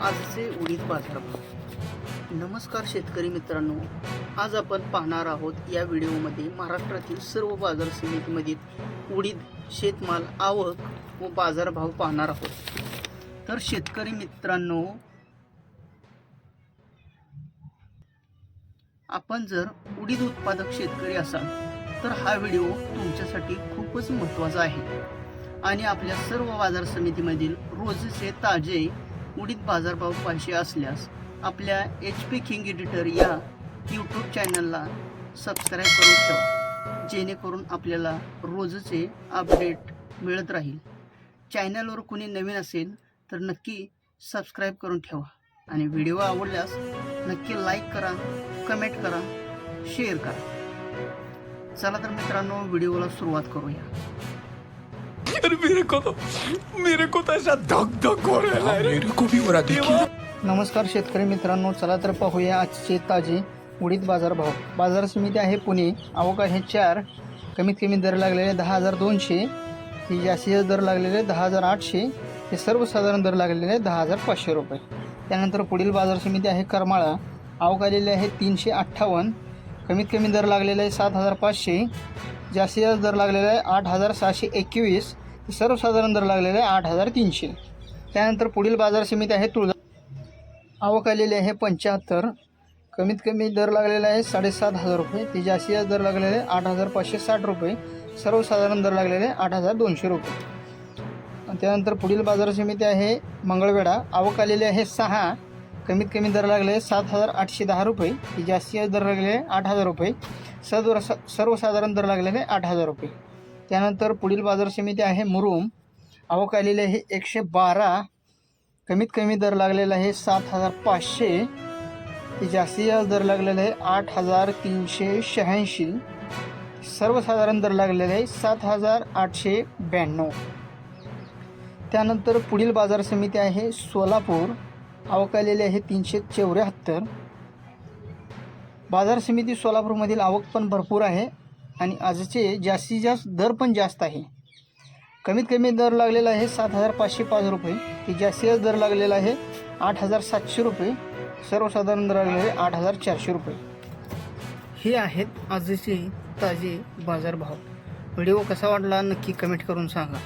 आजचे उडीद बाजारभाव नमस्कार शेतकरी मित्रांनो. आज आपण पाहणार आहोत या व्हिडिओमध्ये महाराष्ट्रातील सर्व बाजार समितीमधील उडीद शेतमाल आवक व बाजारभाव पाहणार आहोत. तर शेतकरी मित्रांनो आपण जर उडीद उत्पादक शेतकरी असाल तर हा व्हिडिओ तुमच्यासाठी खूपच महत्त्वाचा आहे. आणि आपल्या सर्व बाजार समितीमधील रोजचे ताजे उडीद बाजारभाव पाहिजे असल्यास आपल्या एच पी किंग एडिटर या यूट्यूब चॅनलला सबस्क्राईब करून ठेवा जेणेकरून आपल्याला रोजचे अपडेट मिळत राहील. चॅनलवर कुणी नवीन असेल तर नक्की सबस्क्राईब करून ठेवा. आणि व्हिडिओ आवडल्यास नक्की लाईक करा कमेंट करा शेअर करा. चला तर मित्रांनो व्हिडिओला सुरुवात करूया. यार मेरे को तो मेरे को तो ऐसा धक धक हो रहा है। मेरे को भी हो रहा देखिए। नमस्कार शेतकरी मित्रांनो चला तर पाहूया आजचे ताजे उडीद बाजार भाव. बाजार समिती आहे पुणे. आवक आहे चार. कमीत कमी दर लागलेले दहा हजार दोनशे. ही जास्तीत दर लागलेले दहा हजार आठशे. हे सर्वसाधारण दर लागलेले दहा हजार पाचशे रुपये. त्यानंतर पुढील बाजार समिती आहे करमाळा. आवक आलेली आहे तीनशे अठ्ठावन्न. कमीत कमी दर लागलेला आहे सात हजार पाचशे. जास्तीत जास्त दर लागलेला आहे आठ हजार सहाशे एकवीस. सर्वसाधारण दर लागलेला आहे आठ हजार तीनशे. त्यानंतर पुढील बाजार समिती आहे तुळजा आवक आलेली आहे पंच्याहत्तर. कमीत कमी दर लागलेला आहे साडेसात हजार रुपये. ती जास्तीत जास्त दर लागलेले आहे आठ हजार पाचशे साठ रुपये. सर्वसाधारण दर लागलेले आहे आठ हजार दोनशे रुपये. त्यानंतर पुढील बाजार समिती आहे मंगळवेढा. आवक आलेली आहे सहा. कमीत कमी दर लागले सात हजार आठशे दहा रुपये. ती जास्तीत जास्त दर लागलेले आठ हजार रुपये. सर्व सर्वसाधारण दर लागलेले आठ हजार रुपये. त्यानंतर पुढील बाजार समिती आहे मुरुम. आवक आलेली आहे एकशे बारा. कमीत कमी दर लागलेला आहे सात हजार पाचशे. जास्तीत जास्त दर लागलेला आहे आठ हजार तीनशे शहाऐंशी. सर्वसाधारण दर लागलेला आहे सात हजार आठशे ब्याण्णव. त्यानंतर पुढील बाजार समिती आहे सोलापूर. आवक आलेली आहे तीनशे चौऱ्याहत्तर. बाजार समिती सोलापूरमधील आवक पण भरपूर आहे. आणि आजचे जास्तीत जास्त दर पण जास्त आहे. कमीत कमी दर लागलेला आहे सात हजार पाचशे पाच रुपये. की जास्तीत जास्त दर लागलेला आहे आठ हजार सातशे रुपये. सर्वसाधारण दर लागलेले आहे आठ हजार चारशे रुपये. हे आहेत आजचे ताजे बाजारभाव. व्हिडिओ कसा वाटला नक्की कमेंट करून सांगा.